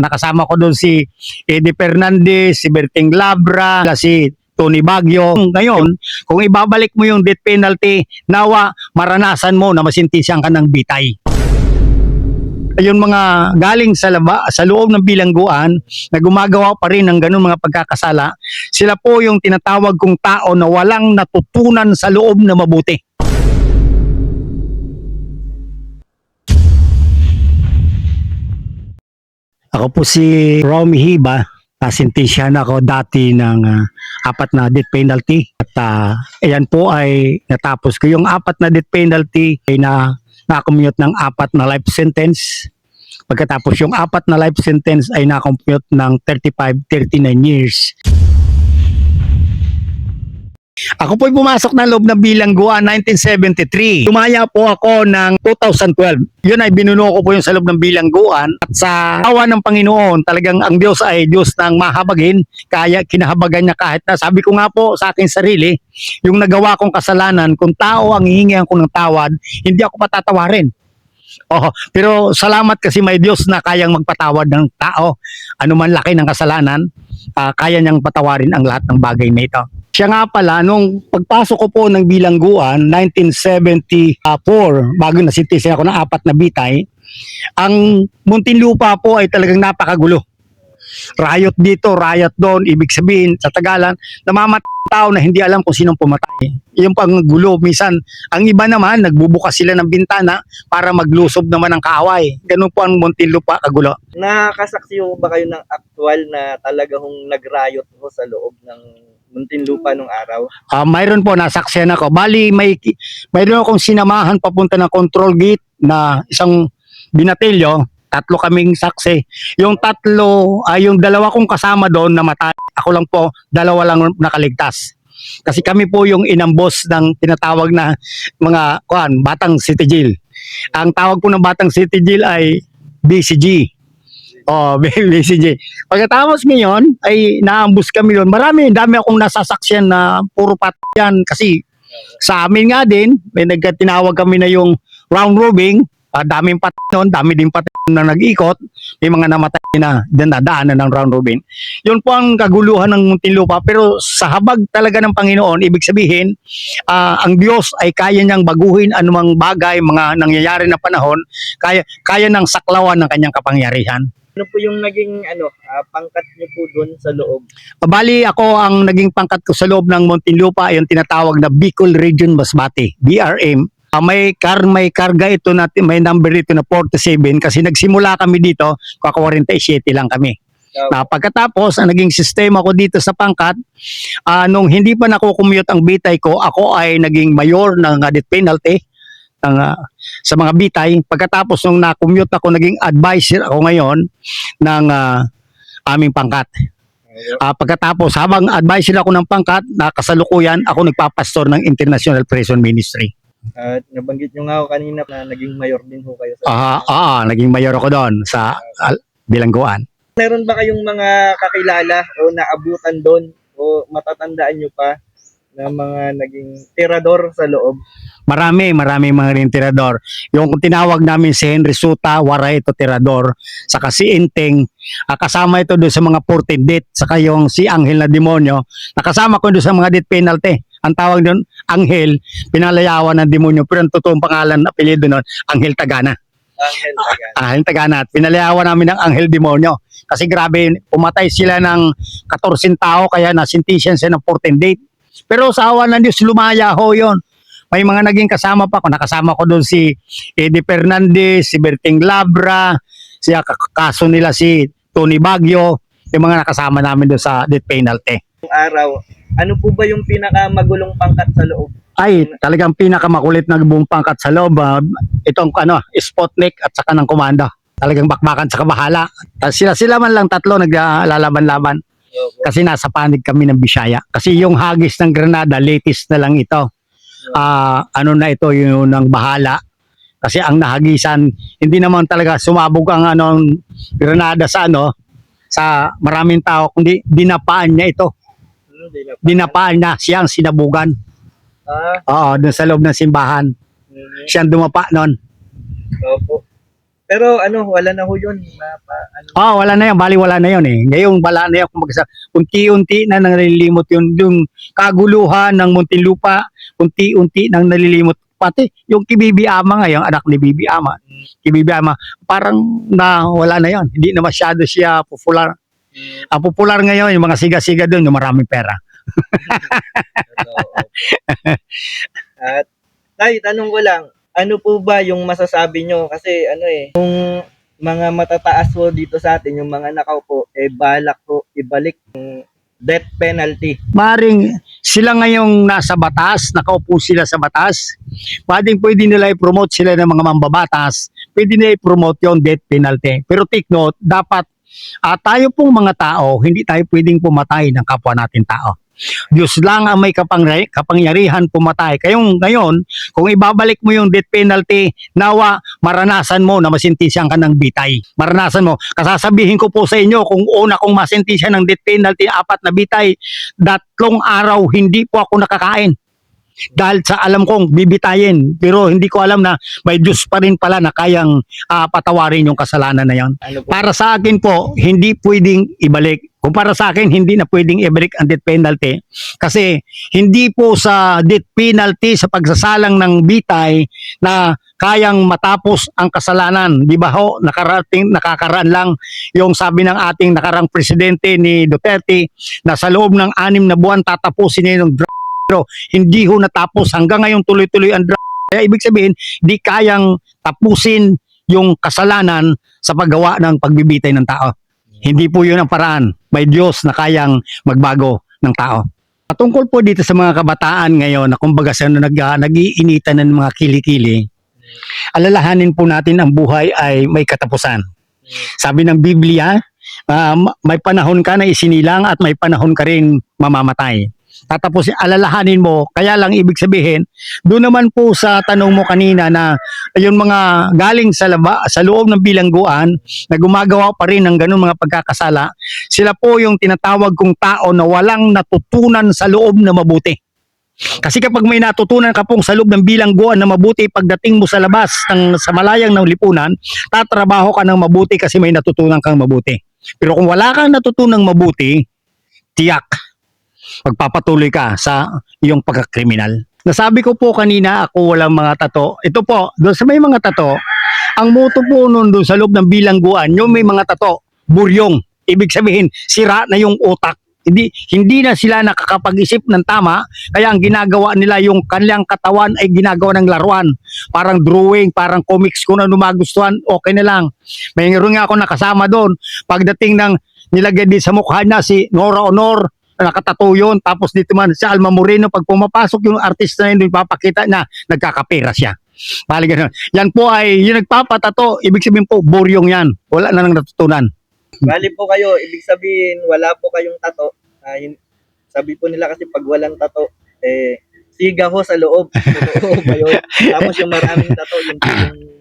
Nakasama ko doon si Eddie Fernandez, si Berting Labra, si Tony Baguio. Ngayon, kung ibabalik mo yung death penalty, nawa maranasan mo na masintisyan ka ng bitay. Ayun mga galing sa laba, sa loob ng bilangguan na gumagawa pa rin ng ganun mga pagkakasala, sila po yung tinatawag kong tao na walang natutunan sa loob na mabuti. Ako po si Romy Hiba. Nasintisyan ako dati ng ah, apat na death penalty. At ah, ayan po ay natapos ko. Yung apat na death penalty ay na na-commute ng apat na life sentence. Pagkatapos yung apat na life sentence ay na-compute ng 35-39 years. Ako po'y pumasok ng loob ng bilangguan 1973. Tumaya po ako ng 2012. Yun ay binuno ko po yung sa loob ng bilangguan. At sa awa ng Panginoon, talagang ang Diyos ay Diyos ng mahabagin. Kaya kinahabagan niya kahit na sabi ko nga po sa aking sarili, yung nagawa kong kasalanan, kung tao ang hihingihan ko ng tawad, hindi ako patatawarin. Oh, pero salamat kasi may Diyos na kayang magpatawad ng tao. Ano man laki ng kasalanan, ah, kaya niyang patawarin ang lahat ng bagay na ito. Siya nga pala, nung pagpasok ko po ng bilangguan, 1974, bago na sintisin ako ng apat na bitay, ang Muntinlupa po ay talagang napakagulo. Riot dito, riot doon, ibig sabihin sa Tagalan, namamat tao na hindi alam kung sinong pumatay. Yung pang gulo, minsan, ang iba naman, nagbubukas sila ng bintana para maglusob naman ng kaaway. Ganun po ang Muntinlupa kagulo. Nakakasaksi ba kayo ng actual na talaga hong nag-riot ho sa loob ng Muntinlupa nung araw? Ah, mayroon po nasaksiyan ako. Bali may mayroon akong sinamahan papunta ng control gate na isang binatilyo, tatlo kaming saksi. Yung tatlo, ay yung dalawa kong kasama doon namatay. Ako lang po, dalawa lang nakaligtas. Kasi kami po yung inambos ng tinatawag na mga kuan, Batang City Jail. Ang tawag po ng Batang City Jail ay BCG. Oh, BCG. Pagkatapos ngayon ay naambus kami doon. Marami, dami akong nasasaksyan na puro pat yan kasi sa amin nga din, may nagkatinawag kami na yung round robin, ah, daming pat noon, dami din pat na nag-ikot, may mga namatay na dinadaanan ng round robin. Yun po ang kaguluhan ng Muntinlupa pero sa habag talaga ng Panginoon, ibig sabihin, ah, ang Diyos ay kaya niyang baguhin anumang bagay, mga nangyayari na panahon, kaya kaya nang saklawan ng kanyang kapangyarihan. Ano po yung naging ano, ah, pangkat niyo po doon sa loob? Bali ako ang naging pangkat ko sa loob ng Muntinlupa yung tinatawag na Bicol Region Masbate, BRM. Ah, may kar may karga ito na may number ito na 47 kasi nagsimula kami dito, kaka 47 lang kami. Na pagkatapos ang naging sistema ko dito sa pangkat, ah, nung hindi pa nakukumute ang bitay ko, ako ay naging mayor ng uh, death penalty ng, ah, sa mga bitay. Pagkatapos nung na-commute ako, naging advisor ako ngayon ng ah, aming pangkat. Ah, pagkatapos, habang advisor ako ng pangkat, nakasalukuyan, ako nagpapastor ng International Prison Ministry. At nabanggit niyo nga ho kanina na naging mayor din ho kayo sa Ah, ah, naging mayor ako doon sa al- Bilangguan. Meron ba kayong mga kakilala o naabutan doon o matatandaan niyo pa na mga naging tirador sa loob? Marami, marami mga rin tirador. Yung tinawag namin si Henry Suta, waray ito tirador. Saka si Inteng, ah, kasama ito doon sa mga 14 death. Saka yung si Angel na demonyo, nakasama ko doon sa mga death penalty. Ang tawag doon, Angel, pinalayawan ng demonyo. Pero ang totoong pangalan, apelido doon, Angel Tagana. Angel Tagan. Angel Tagana. At pinalayawan namin ng Angel Demonyo. Kasi grabe, pumatay sila ng 14 tao, kaya nasintisyan siya ng 14 date. Pero sa awa ng Diyos, lumaya ho yun. May mga naging kasama pa ako. Nakasama ko doon si Eddie Fernandez, si Berting Labra, si kaso nila si Tony Baguio, yung mga nakasama namin doon sa death penalty. Araw, ano po ba yung pinakamagulong pangkat sa loob? Ay, talagang pinakamakulit na buong pangkat sa loob. ah, itong ano, Sputnik at saka ng komanda. Talagang bakbakan sa kabahala. Sila sila man lang tatlo naglalaban-laban. Kasi nasa panig kami ng Bisaya. Kasi yung hagis ng Granada, latest na lang ito. Ah, ano na ito yung ng bahala. Kasi ang nahagisan, hindi naman talaga sumabog ang ano, Granada sa ano, sa maraming tao, kundi dinapaan niya ito. Di na pa. Dinapaan niya, siya ang sinabugan. Ah, Oo, dun sa loob ng simbahan. mhm. Siya ang dumapa nun. Opo. Pero ano, wala na ho yun. Mapa, ano, Ah, wala na yan. Bali, wala na yun eh. Ngayon, wala na yan. Kumbaga unti-unti na nalilimot yun. Yung kaguluhan ng Muntinlupa, unti-unti nang nalilimot. Pati yung kay Bibi Ama ngayon, anak ni Bibi Ama, kay Bibi Ama, parang na wala na yon. Hindi na masyado siya popular. mm, Ang popular ngayon, yung mga siga-siga doon, yung maraming pera. At, tay, tanong ko lang, ano po ba yung masasabi nyo? Kasi ano eh, yung mga matataas po dito sa atin, yung mga nakaupo, eh balak po ibalik yung death penalty. Maring sila ngayong nasa batas, nakaupo sila sa batas, pwedeng pwede nila i-promote sila ng mga mambabatas, pwede nila i-promote yung death penalty. Pero take note, dapat ah, tayo pong mga tao, hindi tayo pwedeng pumatay ng kapwa natin tao. Diyos lang ang may kapang- kapangyarihan pumatay. Kayong ngayon, kung ibabalik mo yung death penalty, nawa maranasan mo na masintisyan ka ng bitay. Maranasan mo. Kasasabihin ko po sa inyo, kung una kong masintisyan ng death penalty, apat na bitay, datlong araw hindi po ako nakakain. Dahil sa alam kong bibitayin, pero hindi ko alam na may Diyos pa rin pala na kayang ah, patawarin yung kasalanan na yan. Ano? Para sa akin po, hindi pwedeng ibalik. Kung para sa akin, hindi na pwedeng ibalik ang death penalty. Kasi hindi po sa death penalty sa pagsasalang ng bitay na kayang matapos ang kasalanan. Di ba ho, nakarating, nakakaraan lang yung sabi ng ating nakarang presidente ni Duterte na sa loob ng anim na buwan tatapusin niya yung drug. Pero hindi ho natapos. Hanggang ngayon tuloy-tuloy ang drug. Kaya ibig sabihin, di kayang tapusin yung kasalanan sa paggawa ng pagbibitay ng tao. Hindi po yun ang paraan. May Diyos na kayang magbago ng tao. Patungkol po dito sa mga kabataan ngayon na kumbaga sa nag, nag-iinitan ng mga kilikili, alalahanin po natin ang buhay ay may katapusan. Sabi ng Biblia, ah, may panahon ka na isinilang at may panahon ka rin mamamatay. Tatapos alalahanin mo, kaya lang ibig sabihin, doon naman po sa tanong mo kanina na yung mga galing sa laba, sa loob ng bilangguan na gumagawa pa rin ng ganun mga pagkakasala, sila po yung tinatawag kong tao na walang natutunan sa loob na mabuti. Kasi kapag may natutunan ka pong sa loob ng bilangguan na mabuti pagdating mo sa labas ng sa malayang ng lipunan, tatrabaho ka ng mabuti kasi may natutunan kang mabuti. Pero kung wala kang natutunang mabuti, tiyak, magpapatuloy ka sa iyong pagkakriminal. Nasabi ko po kanina ako walang mga tato. Ito po, doon sa may mga tato, ang moto po nun doon sa loob ng bilangguan, yung may mga tato, buryong. Ibig sabihin, sira na yung utak. Hindi, hindi na sila nakakapag-isip ng tama, kaya ang ginagawa nila yung kanilang katawan ay ginagawa ng laruan. Parang drawing, parang comics kung ano magustuhan, okay na lang. May nga nga ako nakasama doon. Pagdating ng nilagay din sa mukha niya si Nora Honor, nakatato yun. Tapos dito man si Alma Moreno, pag pumapasok yung artista na yun, papakita na nagkakapera siya. Bali ganun. Yan po ay yung nagpapatato, ibig sabihin po, buryong yan. Wala na nang natutunan. Bali po kayo, ibig sabihin, wala po kayong tato. Hin- sabi po nila kasi pag walang tato, eh, siga ho sa loob. Totoo ba yun? Tapos yung maraming tato, yung, yung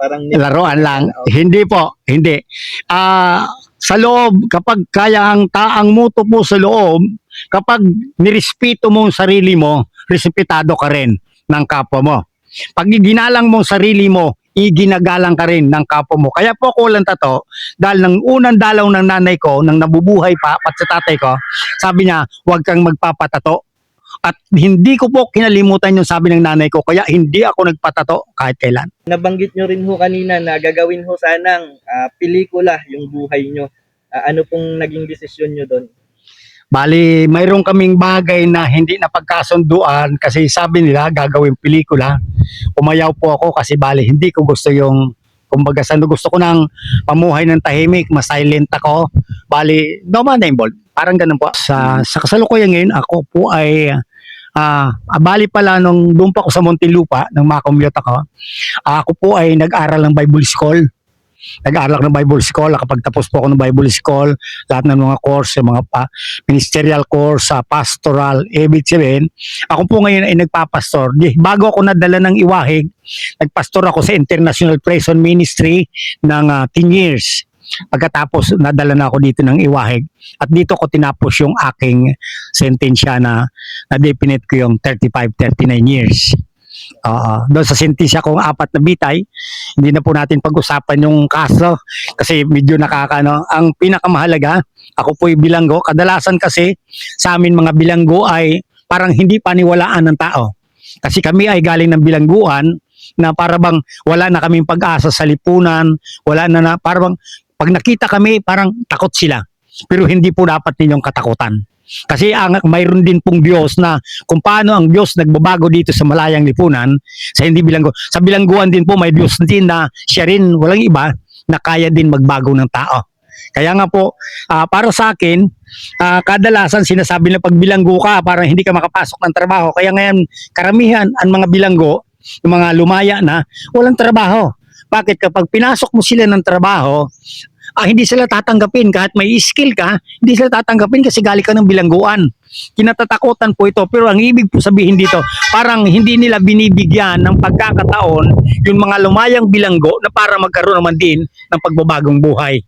parang Laruan lang. Oo. Hindi po, hindi. Ah, sa loob, kapag kaya ang taang muto po sa loob, kapag nirespeto mo ang sarili mo, respetado ka rin ng kapwa mo. Pag ginalang mo ang sarili mo, iginagalang ka rin ng kapwa mo. Kaya po ako walang tato, dahil ng unang dalaw ng nanay ko, nang nabubuhay pa, pat sa tatay ko, sabi niya, huwag kang magpapatato. At hindi ko po kinalimutan yung sabi ng nanay ko, kaya hindi ako nagpatato kahit kailan. nabanggit nyo rin ho kanina na gagawin ho sanang ah, pelikula yung buhay nyo. Ah, ano pong naging desisyon nyo doon? Bali, mayroon kaming bagay na hindi napagkasunduan kasi sabi nila gagawin pelikula. Umayaw po ako kasi bali hindi ko gusto yung kumbaga sa gusto ko ng pamuhay ng tahimik, mas silent ako. Bali, no man involved. Parang ganun po. Sa, sa kasalukuyan ngayon, ako po ay ah bali pala nung doon pa ako sa Montelupa, nang makommute ako, ah, ako po ay nag-aral ng Bible School. Nag-aral ako ng Bible School, nakapagtapos po ako ng Bible School, lahat ng mga course, yung mga pa, ministerial course, sa pastoral, ibig sabihin, ako po ngayon ay nagpapastor. Di, bago ako nadala ng iwahig, nagpastor ako sa International Prison Ministry ng ah, 10 years. Pagkatapos, nadala na ako dito ng iwahig. At dito ko tinapos yung aking sentensya na na-definite ko yung 35-39 years. Oo, doon sa sentisya kong apat na bitay, hindi na po natin pag-usapan yung kaso kasi medyo nakakano. Ang pinakamahalaga, ako po'y bilanggo. Kadalasan kasi sa amin mga bilanggo ay parang hindi paniwalaan ng tao. Kasi kami ay galing ng bilangguan na para wala na kaming pag-asa sa lipunan, wala na na, para pag nakita kami parang takot sila. Pero hindi po dapat ninyong katakutan. Kasi ang mayroon din pong Diyos na kung paano ang Diyos nagbabago dito sa malayang lipunan, sa hindi bilanggo. Sa bilangguan din po may Diyos din na siya rin walang iba na kaya din magbago ng tao. Kaya nga po, ah, para sa akin, ah, kadalasan sinasabi na pag bilanggo ka, parang hindi ka makapasok ng trabaho. Kaya ngayon, karamihan ang mga bilanggo, yung mga lumaya na, walang trabaho. Bakit? Kapag pinasok mo sila ng trabaho, ah, hindi sila tatanggapin kahit may skill ka, hindi sila tatanggapin kasi galing ka ng bilangguan. Kinatatakutan po ito. Pero ang ibig po sabihin dito, parang hindi nila binibigyan ng pagkakataon yung mga lumayang bilanggo na para magkaroon naman din ng pagbabagong buhay.